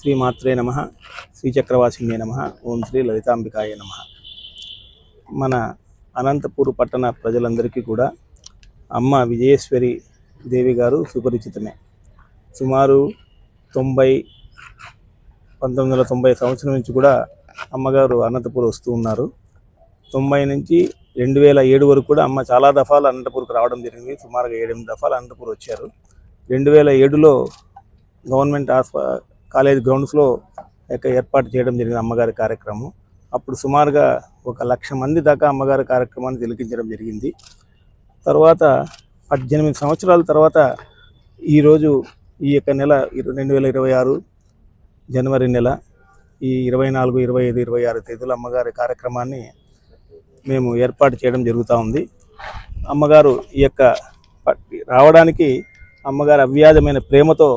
శ్రీ మాత్రే నమ శ్రీచక్రవాసిన్యే నమ ఓం శ్రీ లలితాంబికాయ నమ. మన అనంతపూర్ పట్టణ ప్రజలందరికీ కూడా అమ్మ విజయేశ్వరి దేవి గారు సుపరిచితమే. సుమారు తొంభై పంతొమ్మిది వందల తొంభై సంవత్సరం నుంచి కూడా అమ్మగారు అనంతపూర్ వస్తూ ఉన్నారు. తొంభై నుంచి రెండు వేల ఏడు వరకు కూడా అమ్మ చాలా దఫాలు అనంతపూర్కి రావడం జరిగింది. సుమారుగా ఏడెనిమిది దఫాలు అనంతపూర్ వచ్చారు. రెండు వేల ఏడులో గవర్నమెంట్ హాస్ప కాలేజ్ గ్రౌండ్స్లో యొక్క ఏర్పాటు చేయడం జరిగింది అమ్మగారి కార్యక్రమం. అప్పుడు సుమారుగా ఒక లక్ష మంది దాకా అమ్మగారి కార్యక్రమాన్ని తిలకించడం జరిగింది. తర్వాత పద్దెనిమిది సంవత్సరాల తర్వాత ఈరోజు ఈ యొక్క నెల రెండు వేల ఇరవై ఆరు జనవరి నెల ఈ ఇరవై నాలుగు ఇరవై ఐదు ఇరవై ఆరు తేదీల అమ్మగారి కార్యక్రమాన్ని మేము ఏర్పాటు చేయడం జరుగుతూ ఉంది. అమ్మగారు ఈ యొక్క రావడానికి అమ్మగారు అవ్యాజమైన ప్రేమతో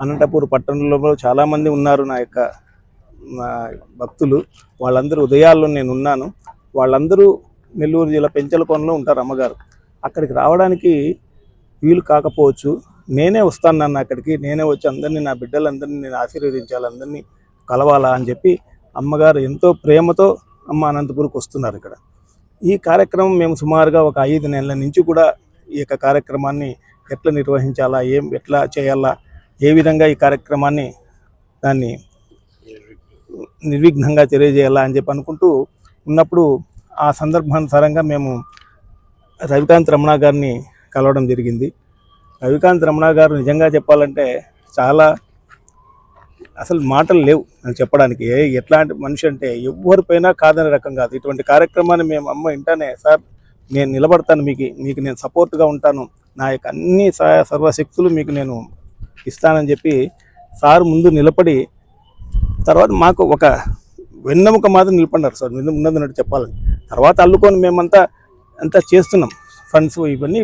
అనంతపూర్ పట్టణంలో చాలామంది ఉన్నారు నా యొక్క భక్తులు. వాళ్ళందరూ ఉదయాల్లో నేను ఉన్నాను. వాళ్ళందరూ నెల్లూరు జిల్లా పెంచలకోనలో ఉంటారు అమ్మగారు. అక్కడికి రావడానికి వీలు కాకపోవచ్చు. నేనే వస్తాను నన్ను అక్కడికి. నేనే వచ్చి అందరినీ నా బిడ్డలందరినీ నేను ఆశీర్వదించాలి అందరినీ కలవాలా అని చెప్పి అమ్మగారు ఎంతో ప్రేమతో అమ్మ అనంతపూర్కి వస్తున్నారు ఇక్కడ. ఈ కార్యక్రమం మేము సుమారుగా ఒక ఐదు నెలల నుంచి కూడా ఈ యొక్క కార్యక్రమాన్ని ఎట్లా నిర్వహించాలా ఏం ఎట్లా చేయాలా ఏ విధంగా ఈ కార్యక్రమాన్ని దాన్ని నిర్విఘ్నంగా తెలియజేయాలా అని చెప్పి అనుకుంటూ ఉన్నప్పుడు ఆ సందర్భానుసారంగా మేము రవికాంత్ రమణ గారిని కలవడం జరిగింది. రవికాంత్ రమణ గారు నిజంగా చెప్పాలంటే చాలా అసలు మాటలు లేవు అని చెప్పడానికి. ఎట్లాంటి మనిషి అంటే ఎవరిపైనా కాదని రకం కాదు. ఇటువంటి కార్యక్రమాన్ని మేము అమ్మ ఇంటానే సార్ నేను నిలబడతాను మీకు మీకు నేను సపోర్ట్గా ఉంటాను. నా యొక్క అన్ని సహాయ సర్వశక్తులు మీకు నేను ఇస్తానని చెప్పి సార్ ముందు నిలబడి తర్వాత మాకు ఒక వెన్నెముక మాత్రం నిలబడినారు సార్ ముందు ఉన్నదన్నట్టు చెప్పాలని. తర్వాత అల్లుకొని మేమంతా అంతా చేస్తున్నాం. ఫండ్స్ ఇవన్నీ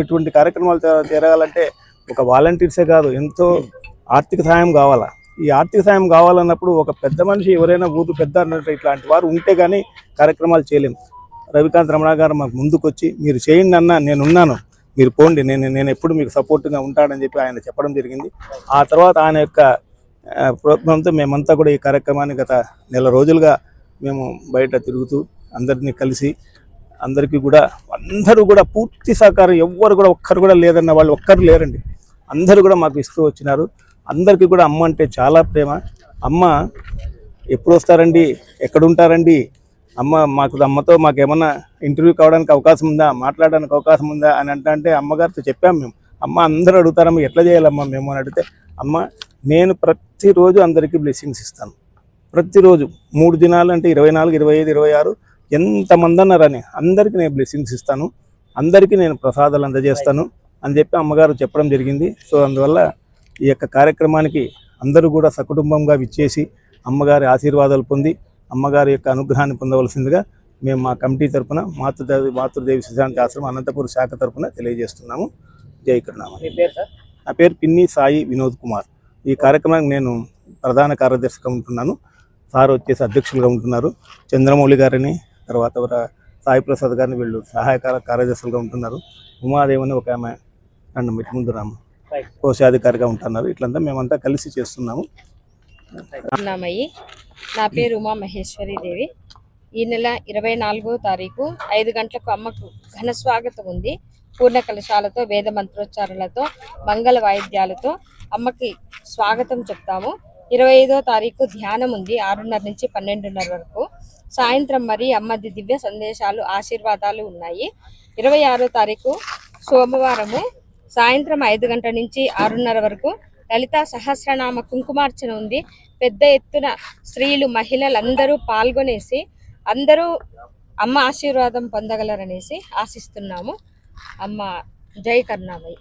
ఇటువంటి కార్యక్రమాలు జర- జరగాలంటే ఒక వాలంటీర్సే కాదు ఎంతో ఆర్థిక సహాయం కావాలా? ఈ ఆర్థిక సాయం కావాలన్నప్పుడు ఒక పెద్ద మనిషి ఎవరైనా ఊరు పెద్ద అన్నట్టు ఇట్లాంటి వారు ఉంటే కానీ కార్యక్రమాలు చేయలేము రవికాంత్ రమణ గారు మాకు ముందుకొచ్చి మీరు చేయండి అన్న నేనున్నాను. మీరు పోండి నేను నేను ఎప్పుడు మీకు సపోర్ట్గా ఉంటానని చెప్పి ఆయన చెప్పడం జరిగింది. ఆ తర్వాత ఆయన యొక్క ప్రోత్సాహంతో మేమంతా కూడా ఈ కార్యక్రమాన్ని గత నెల రోజులుగా మేము బయట తిరుగుతూ అందరినీ కలిసి అందరికీ కూడా అందరూ కూడా పూర్తి సహకారం ఎవ్వరు కూడా ఒక్కరు కూడా లేదన్న వాళ్ళు ఒక్కరు లేరండి. అందరూ కూడా మాకు ఇస్తూ వచ్చినారు. అందరికీ కూడా అమ్మ అంటే చాలా ప్రేమ. అమ్మ ఎప్పుడు వస్తారండి? ఎక్కడుంటారండి అమ్మ మాకు అమ్మతో మాకేమన్నా ఇంటర్వ్యూ కావడానికి అవకాశం ఉందా? మాట్లాడడానికి అవకాశం ఉందా? అని అంటే అమ్మగారితో చెప్పాము మేము. అమ్మ అందరూ అడుగుతారమ్మ ఎట్లా చేయాలమ్మా మేము అని అడిగితే అమ్మ నేను ప్రతిరోజు అందరికీ బ్లెస్సింగ్స్ ఇస్తాను. ప్రతిరోజు మూడు దినాలు అంటే ఇరవై నాలుగు ఇరవై ఐదు ఇరవై ఆరు ఎంతమంది అన్నారని అందరికీ నేను బ్లెస్సింగ్స్ ఇస్తాను. అందరికీ నేను ప్రసాదాలు అందజేస్తాను అని చెప్పి అమ్మగారు చెప్పడం జరిగింది. సో అందువల్ల ఈ యొక్క కార్యక్రమానికి అందరూ కూడా సకుటుంబంగా విచ్చేసి అమ్మగారి ఆశీర్వాదాలు పొంది అమ్మగారి యొక్క అనుగ్రహాన్ని పొందవలసిందిగా మేము మా కమిటీ తరపున మాతృదేవి మాతృదేవి సిద్ధాంతి ఆశ్రమం అనంతపురం శాఖ తరపున తెలియజేస్తున్నాము. జై కరుణామ నా పేరు పిన్ని సాయి వినోద్ కుమార్. ఈ కార్యక్రమానికి నేను ప్రధాన కార్యదర్శిగా ఉంటున్నాను. సార్ వచ్చేసి అధ్యక్షులుగా ఉంటున్నారు. చంద్రమౌళి గారిని తర్వాత సాయి ప్రసాద్ గారిని వీళ్ళు సహాయకార కార్యదర్శులుగా ఉంటున్నారు. ఉమాదేవి అని ఒక ఆమె నన్ను మెట్టి ముందు రామ కోశాధికారిగా ఉంటున్నారు. ఇట్లంతా మేమంతా కలిసి చేస్తున్నాము. ఉన్నామయ్యి నా పేరు ఉమా మహేశ్వరి దేవి. ఈ నెల ఇరవై నాలుగో తారీఖు ఐదు గంటలకు అమ్మకు ఘన స్వాగతం ఉంది. పూర్ణ కలశాలతో వేద మంత్రోచ్చారణలతో మంగళ వాయిద్యాలతో అమ్మకి స్వాగతం చెప్తాము. ఇరవై ఐదో తారీఖు ధ్యానం ఉంది ఆరున్నర నుంచి పన్నెండున్నర వరకు. సాయంత్రం మరి అమ్మది దివ్య సందేశాలు ఆశీర్వాదాలు ఉన్నాయి. ఇరవై ఆరో తారీఖు సోమవారము సాయంత్రం ఐదు గంటల నుంచి ఆరున్నర వరకు లలిత సహస్రనామ కుంకుమార్చన ఉంది. పెద్ద ఎత్తున స్త్రీలు మహిళలు అందరూ పాల్గొనేసి అందరూ అమ్మ ఆశీర్వాదం పొందగలరనేసి ఆశిస్తున్నాము. అమ్మ జై కరుణామయ్య